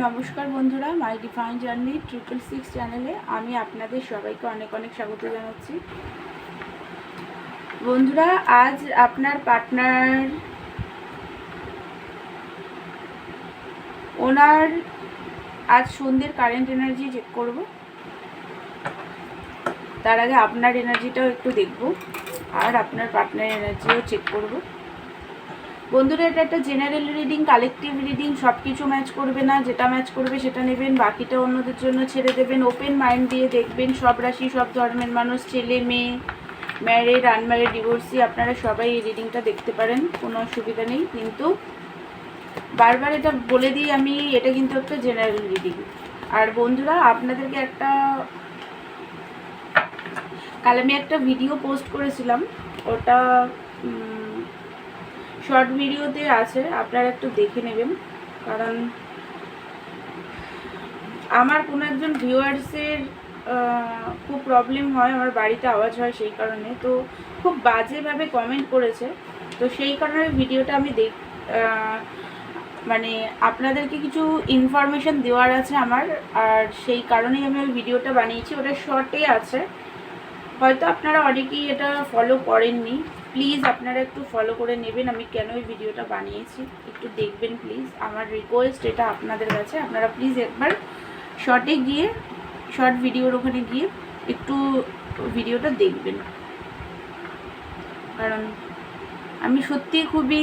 নমস্কার বন্ধুরা my divine journey triple six চ্যানেলে আমি আপনাদের সবাইকে অনেক অনেক স্বাগত জানাচ্ছি। বন্ধুরা, আজ আপনার পার্টনার ওনার আজ সন্ধ্যের কারেন্ট এনার্জি চেক করব। তার আগে আপনার এনার্জিটাও একটু দেখব, আর আপনার পার্টনার এনার্জিও চেক করব। বন্ধুরা, এটা একটা জেনারেল রিডিং কালেকটিভ রিডিং সব কিছু ম্যাচ করবে না, যেটা ম্যাচ করবে সেটা নেবেন, বাকিটা অন্যদের জন্য ছেড়ে দেবেন ওপেন মাইন্ড দিয়ে দেখবেন, সব রাশি, সব ধর্মের মানুষ, ছেলে, মেয়ে ম্যারিড আনম্যারিড ডিভোর্সি আপনারা সবাই এই রিডিংটা দেখতে পারেন, কোনো অসুবিধা নেই, কিন্তু বারবার এটা বলে দিই আমি, এটা কিন্তু একটা জেনারেল রিডিং আর বন্ধুরা, আপনাদেরকে একটা, কাল আমি একটা ভিডিও পোস্ট করেছিলাম, ওটা শর্ট ভিডিওতে আছে, আপনারা একটু দেখে নেবেন। কারণ আমার কোনো একজন ভিউয়ার্সের খুব প্রবলেম হয়, আমার বাড়িতে আওয়াজ হয় সেই কারণে। তো খুব বাজেভাবে কমেন্ট করেছে। তো সেই কারণে ভিডিওটা আমি দেখ মানে আপনাদেরকে কিছু ইনফরমেশন দেওয়ার আছে আমার। আর সেই কারণেই আমি ওই ভিডিওটা বানিয়েছি। ওটা শর্টে আছে। হয়তো আপনারা অনেকেই এটা ফলো করেননি। প্লিজ আপনারা একটু ফলো করে নেবেন। আমি কেন এই ভিডিওটা বানিয়েছি? একটু দেখবেন প্লিজ আমার রিকোয়েস্ট এটা আপনাদের কাছে। আপনারা প্লিজ একবার শর্টে গিয়ে শর্ট ভিডিওর ওখানে গিয়ে একটু ভিডিওটা দেখবেন। কারণ আমি সত্যি খুবই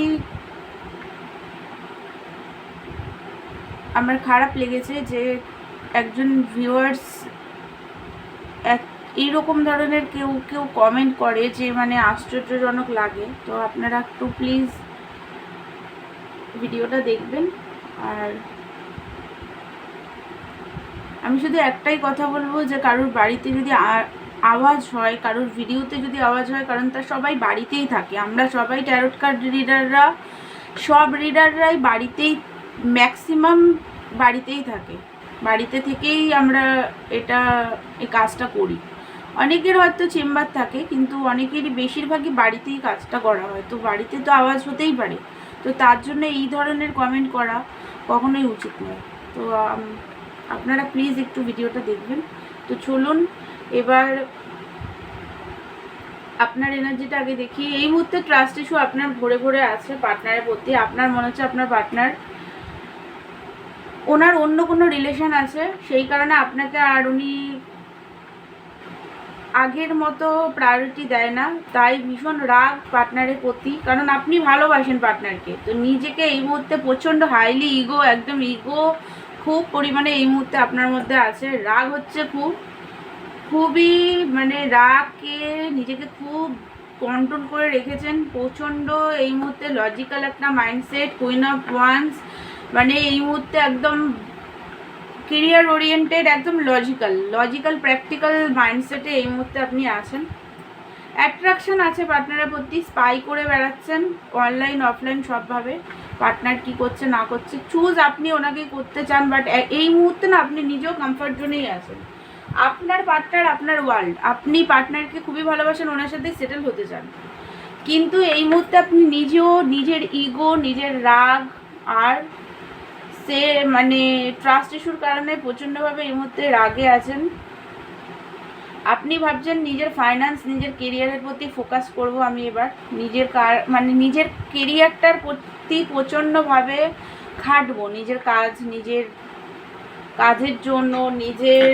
আমার খারাপ লেগেছে যে একজন ভিউয়ার্স এক এইরকম ধরনের কেউ কেউ কমেন্ট করে যে মানে আশ্চর্যজনক লাগে। তো আপনারা একটু প্লিজ ভিডিওটা দেখবেন। আর আমি শুধু একটাই কথা বলব যে কারোর বাড়িতে যদি আওয়াজ হয়, কারোর ভিডিওতে যদি আওয়াজ হয়, কারণ তার সবাই বাড়িতেই থাকে। আমরা সবাই ট্যারোট কার্ড রিডাররা সব রিডাররাই বাড়িতেই ম্যাক্সিমাম বাড়িতেই থাকে। বাড়িতে থেকেই আমরা এটা, এই কাজটা করি। অনেকের হয়তো চেম্বার থাকে, কিন্তু অনেকেরই বেশিরভাগই বাড়িতেই কাজটা করা হয়। তো বাড়িতে তো আওয়াজ হতেই পারে। তো তার জন্য এই ধরনের কমেন্ট করা কখনোই উচিত নয়। তো আপনারা প্লিজ একটু ভিডিওটা দেখবেন। তো চলুন, এবার আপনার এনার্জিটা আগে দেখি। এই মুহূর্তে ট্রাস্ট ইস্যু আপনার ভরে ভরে আছে পার্টনারের প্রতি। আপনার মনে হচ্ছে আপনার পার্টনার ওনার অন্য কোনো রিলেশন আছে, সেই কারণে আপনাকে আর উনি আগের মতো প্রায়োরিটি দেয় না, তাই ভীষণ রাগ পার্টনারের প্রতি। কারণ আপনি ভালোবাসেন পার্টনারকে তো নিজেকে এই মুহূর্তে প্রচণ্ড হাইলি ইগো একদম ইগো খুব পরিমাণে এই মুহূর্তে আপনার মধ্যে আছে। রাগ হচ্ছে খুব। খুবই মানে রাগকে নিজেকে খুব কন্ট্রোল করে রেখেছেন। প্রচণ্ড এই মুহূর্তে লজিক্যাল একটা মাইন্ডসেট কুইন অফ ওয়ান্স মানে এই মুহূর্তে একদম কেরিয়ার ওরিয়েন্টেড একদম লজিক্যাল লজিক্যাল প্র্যাকটিক্যাল মাইন্ডসেটে এই মুহূর্তে আপনি আছেন। অ্যাট্রাকশন আছে পার্টনারের প্রতি স্পাই করে বেড়াচ্ছেন অনলাইন অফলাইন সবভাবে। পার্টনার কি করছে, না করছে চুজ আপনি ওনাকে করতে চান বাট এই মুহূর্তে না, আপনি নিজেও কমফর্ট জোনেই আছেন। আপনার পার্টনার আপনার ওয়ার্ল্ড আপনি পার্টনারকে খুবই ভালোবাসেন, ওনার সাথে সেটেল হতে চান। কিন্তু এই মুহূর্তে আপনি নিজেও নিজের ইগো নিজের রাগ, আর সে মানে ট্রাস্ট ইস্যুর কারণে প্রচণ্ডভাবে এই মুহূর্তে রাগে আছেন। আপনি ভাবছেন নিজের ফাইন্যান্স নিজের কেরিয়ারের প্রতি ফোকাস করব আমি এবার। নিজের কার মানে নিজের কেরিয়ারটার প্রতি প্রচণ্ডভাবে খাটবো। নিজের কাজ, নিজের কাজের জন্য, নিজের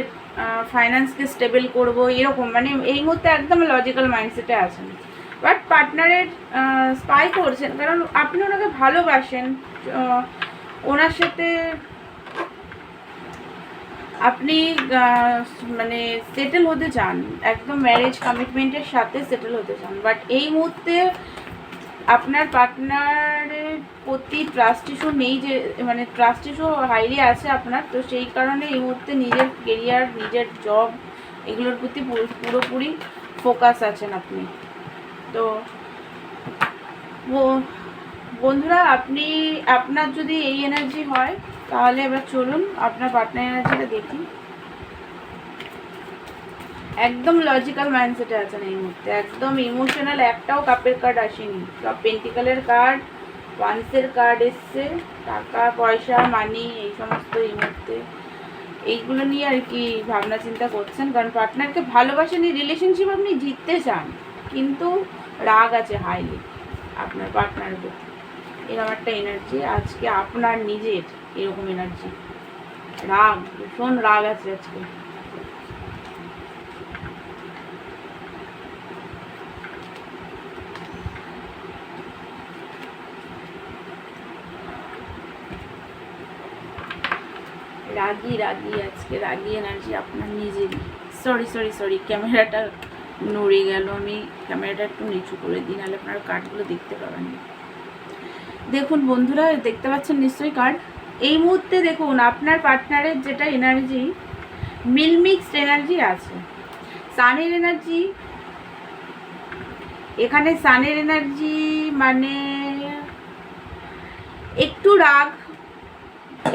ফাইন্যান্সকে স্টেবল করব, এরকম। মানে এই মুহূর্তে একদম লজিক্যাল মাইন্ডসেটে আছেন। বাট পার্টনারের স্পাই করছেন। কারণ আপনি ওনাকে ভালোবাসেন। ওনার সাথে আপনি মানে সেটেল হতে চান, একদম ম্যারেজ কমিটমেন্টের সাথে সেটেল হতে চান বাট এই মুহূর্তে আপনার পার্টনারের প্রতি ট্রাস্ট ইস্যু নেই যে মানে ট্রাস্ট ইস্যু হাইলি আছে আপনার, তো সেই কারণে এই মুহূর্তে নিজের কেরিয়ার নিজের জব এগুলোর প্রতি পুরো- পুরোপুরি ফোকাস আছেন আপনি। তো ব- বন্ধুরা, আপনি, আপনার যদি এই এনার্জি হয়, তাহলে এবার চলুন আপনার পার্টনার এনার্জিটা দেখি। একদম লজিক্যাল মাইন্ডসেটে আছেন এই মুহূর্তে, একদম ইমোশনাল একটাও কাপের কার্ড আসেনি। সব পেন্টিকালের কার্ড ওয়ান্সের কার্ড এসছে, টাকা, পয়সা মানি এই সমস্ত এই মুহূর্তে। এইগুলো নিয়ে আর কি ভাবনা চিন্তা করছেন, কারণ পার্টনারকে ভালোবাসেন এই রিলেশনশিপ আপনি জিততে চান, কিন্তু রাগ আছে হাইলি আপনার পার্টনারের প্রতি। এরকম একটা এনার্জি আজকে আপনার নিজের এরকম এনার্জি রাগ, ভীষণ রাগ আছে আজকে। রাগি রাগি, আজকে রাগি এনার্জি আপনার নিজেরই। সরি সরি সরি ক্যামেরাটা নড়ে গেল, আমি ক্যামেরাটা একটু নিচু করে দিই, নাহলে আপনারা কার্ডগুলো দেখতে পাবেন। না। দেখুন বন্ধুরা, দেখতে পাচ্ছেন নিশ্চয়ই কার্ড এই মুহূর্তে দেখুন, আপনার পার্টনারের যেটা এনার্জি মিলমিক্সড এনার্জি আছে। সানের এনার্জি এখানে সানের এনার্জি মানে একটু রাগ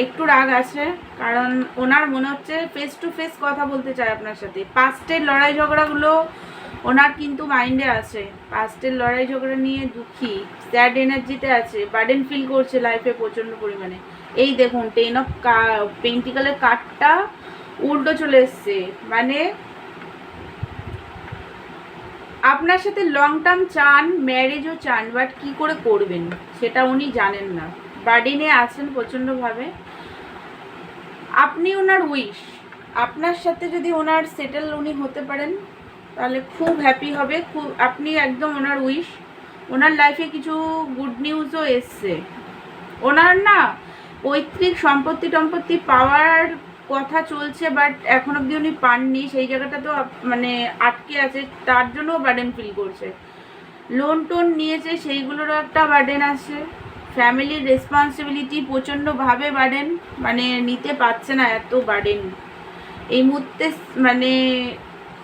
একটু রাগ আছে, কারণ ওনার মনে হচ্ছে ফেস টু ফেস কথা বলতে চায় আপনার সাথে। পাস্টের লড়াই ঝগড়াগুলো ওনার কিন্তু মাইন্ডে আছে। পাস্টের লড়াই ঝগড়া নিয়ে দুঃখী স্যাড এনার্জিতে আছে বার্ডেন ফিল করছে লাইফে প্রচণ্ড পরিমাণে। এই দেখুন টেন অফ পেন্টিকালের কার্ডটা উল্টো চলে এসছে। মানে আপনার সাথে লং টার্ম চান ম্যারেজও চান বাট কি করে করবেন? সেটা উনি জানেন না। বার্ডেনে আছেন প্রচণ্ডভাবে। আপনি ওনার উইশ আপনার সাথে যদি ওনার সেটেল উনি হতে পারেন তাহলে খুব হ্যাপি হবে। খুব, আপনি একদম ওনার উইশ ওনার লাইফে কিছু গুড নিউজও এসছে। ওনার না পৈতৃক সম্পত্তি টম্পত্তি পাওয়ার কথা চলছে বাট এখন অবধি উনি পাননি। সেই জায়গাটা তো মানে আটকে আছে। তার জন্যও বার্ডেন ফিল করছে। লোন টোন নিয়েছে, সেইগুলোরও একটা বার্ডেন আছে। ফ্যামিলির রেসপন্সিবিলিটি প্রচণ্ডভাবে বার্ডেন মানে নিতে পারছে না এত বার্ডেন এই মুহূর্তে মানে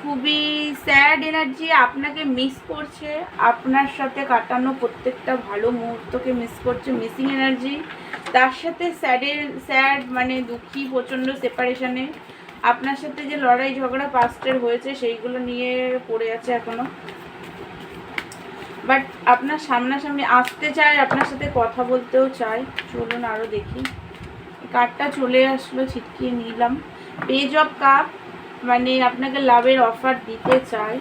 খুবই স্যাড এনার্জি আপনাকে মিস করছে, আপনার সাথে কাটানো প্রত্যেকটা ভালো মুহূর্তকে মিস করছে মিসিং এনার্জি তার সাথে স্যাডের স্যাড মানে দুঃখী প্রচণ্ড সেপারেশনে আপনার সাথে যে লড়াই ঝগড়া পাস্টের হয়েছে, সেইগুলো নিয়ে পড়ে আছে এখনও। বাট আপনার সামনাসামনি আসতে চায়, আপনার সাথে কথা বলতেও চায়। চলুন আরও দেখি। কার্ডটা চলে আসলো, ছিটকিয়ে নিলাম। পেজ অফ কাপ মানে আপনাকে লাভের অফার দিতে চায়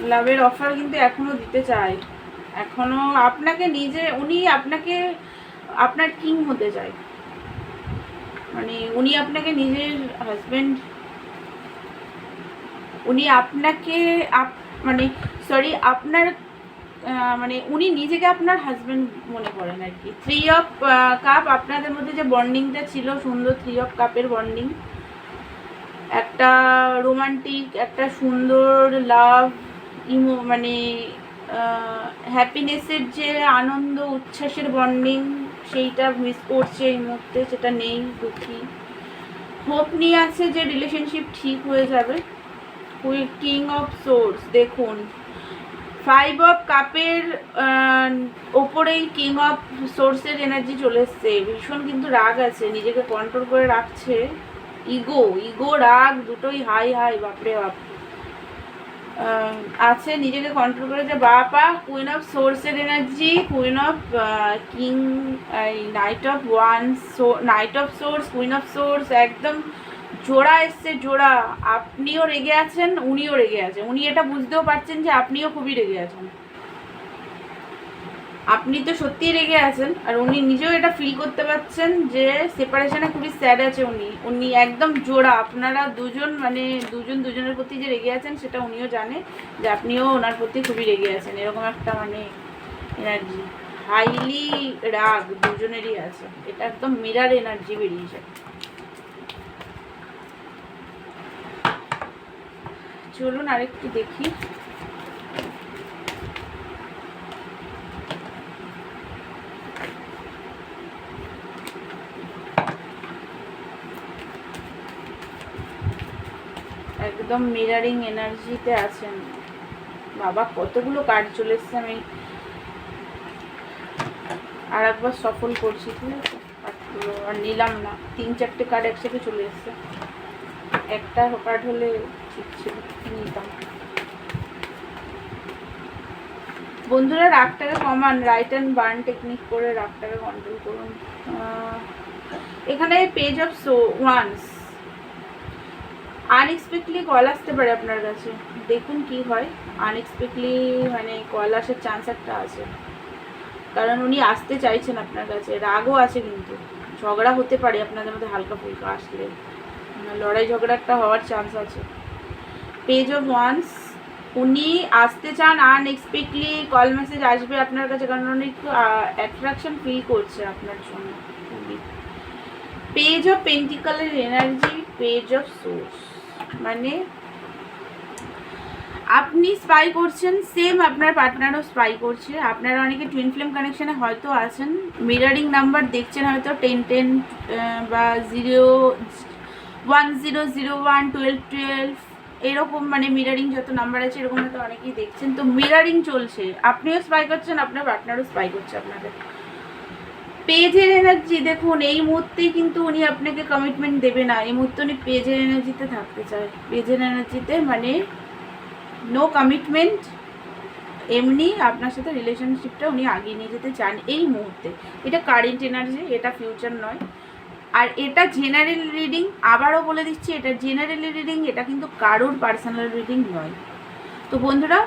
লাভের অফার কিন্তু এখনও দিতে চায় এখনও আপনাকে নিজে, উনি আপনাকে, আপনার কিং হতে চায় মানে উনি আপনাকে নিজের হাজবেন্ড উনি আপনাকে, আপ- মানে সরি আপনার মানে উনি নিজেকে আপনার হাজবেন্ড মনে করেন আর কি। থ্রি অফ কাপ আপনাদের মধ্যে যে বন্ডিংটা ছিল, সুন্দর থ্রি অফ কাপের বন্ডিং একটা রোমান্টিক একটা সুন্দর লাভ ইমো মানে হ্যাপিনেসের যে আনন্দ, উচ্ছ্বাসের বন্ডিং সেইটা মিস করছে এই মুহূর্তে, সেটা নেই, দুঃখী। হোপ নিয়ে আছে যে রিলেশনশিপ ঠিক হয়ে যাবে। কুই কিং অফ সোর্স দেখুন। ফাইভ অফ কাপের ওপরেই কিং অফ সোর্সের এনার্জি চলে এসছে। ভীষণ কিন্তু রাগ আছে, নিজেকে কন্ট্রোল করে রাখছে। ইগো ইগো রাগ দুটোই হাই হাই বাপরে বাপ। আছে নিজেকে কন্ট্রোল করে যে, বাপা কুইন অফ সোর্সের energy queen of king knight of one knight of swords queen of swords একদম জোড়া এসছে, জোড়া। আপনিও রেগে আছেন, উনিও রেগে আছেন। উনি এটা বুঝতেও পারছেন যে আপনিও খুবই রেগে আছেন। আপনি তো সত্যিই রেগে আছেন, আর উনি নিজেও এটা ফিল করতে পারছেন যে সেপারেশনে খুবই স্যাড আছে উনি। উনি একদম জোড়া। আপনারা দুজন মানে দুজন, দুজনের প্রতি যে রেগে আছেন, সেটা উনিও জানে যে আপনিও ওনার প্রতি খুবই রেগে আছেন। এরকম একটা মানে এনার্জি হাইলি রাগ দুজনেরই আছে। এটা একদম মিরার এনার্জি বেরিয়েছে। চলুন আরেকটু দেখি। একদম মিরারিং এনার্জিতে আছেন। বাবা, কতগুলো কার্ড চলে এসছে আমি আর একবার সফল করছি, ঠিক আছে? আর নিলাম না। তিন চারটে কার্ড একসাথে চলে এসছে। একটা কার্ড হলে ঠিক ছিল, নিতাম। বন্ধুরা, রাগটাকে কমান রাইট অ্যান্ড বার্ন টেকনিক করে রাগটাকে কন্ট্রোল করুন। এখানে page of so once unexpectedly call আসতে পারে আপনার কাছে। দেখুন কি হয়। আনএক্সপেক্টলি মানে কল আসার চান্স একটা আছে। কারণ উনি আসতে চাইছেন আপনার কাছে। রাগও আছে কিন্তু। ঝগড়া হতে পারে আপনাদের মধ্যে হালকা ফুলকা আসলে। লড়াই ঝগড়া একটা হওয়ার চান্স আছে। পেজ অফ ওয়ান্স উনি আসতে চান আনএক্সপেক্টলি কল মেসেজ আসবে আপনার কাছে কারণ উনি একটু অ্যাট্রাকশন ফিল করছে আপনার জন্য। পেজ অফ পেন্টিকালের এনার্জি পেজ অফ সোর্স মানে আপনি স্পাই করছেন সেম আপনার পার্টনারও স্পাই করছে। আপনারা অনেকে টুইন ফ্লেম কানেকশানে হয়তো আছেন। মিরারিং নাম্বার দেখছেন হয়তো টেন টেন বা zero one zero zero one twelve twelve এরকম মানে মিরারিং যত নাম্বার আছে, এরকম হয়তো অনেকেই দেখছেন। তো মিরারিং চলছে। আপনিও স্পাই করছেন, আপনার পার্টনারও স্পাই করছে আপনাকে পেজের এনার্জি দেখুন, এই মুহূর্তেই কিন্তু উনি আপনাকে কমিটমেন্ট দেবে না। এই মুহূর্তে উনি পেজের এনার্জিতে থাকতে চায়। পেজের এনার্জিতে মানে নো কমিটমেন্ট এমনি আপনার সাথে রিলেশনশিপটা উনি আগিয়ে নিয়ে যেতে চান এই মুহূর্তে। এটা কারেন্ট এনার্জি এটা ফিউচার নয়। আর এটা জেনারেল রিডিং আবারও বলে দিচ্ছি, এটা জেনারেল রিডিং এটা কিন্তু কারোর পার্সোনাল রিডিং নয়। তো বন্ধুরা,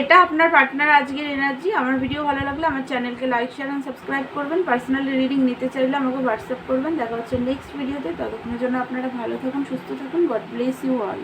এটা আপনার পার্টনার আজকের এনার্জি আমার ভিডিও ভালো লাগলে আমার চ্যানেলকে লাইক শেয়ার অ্যান্ড সাবস্ক্রাইব করবেন। পার্সোনাল রিডিং নিতে চাইলে আমাকে হোয়াটসঅ্যাপ করবেন। দেখা হচ্ছে নেক্সট ভিডিওতে ততক্ষণের জন্য আপনারা ভালো থাকুন, সুস্থ থাকুন। God bless you all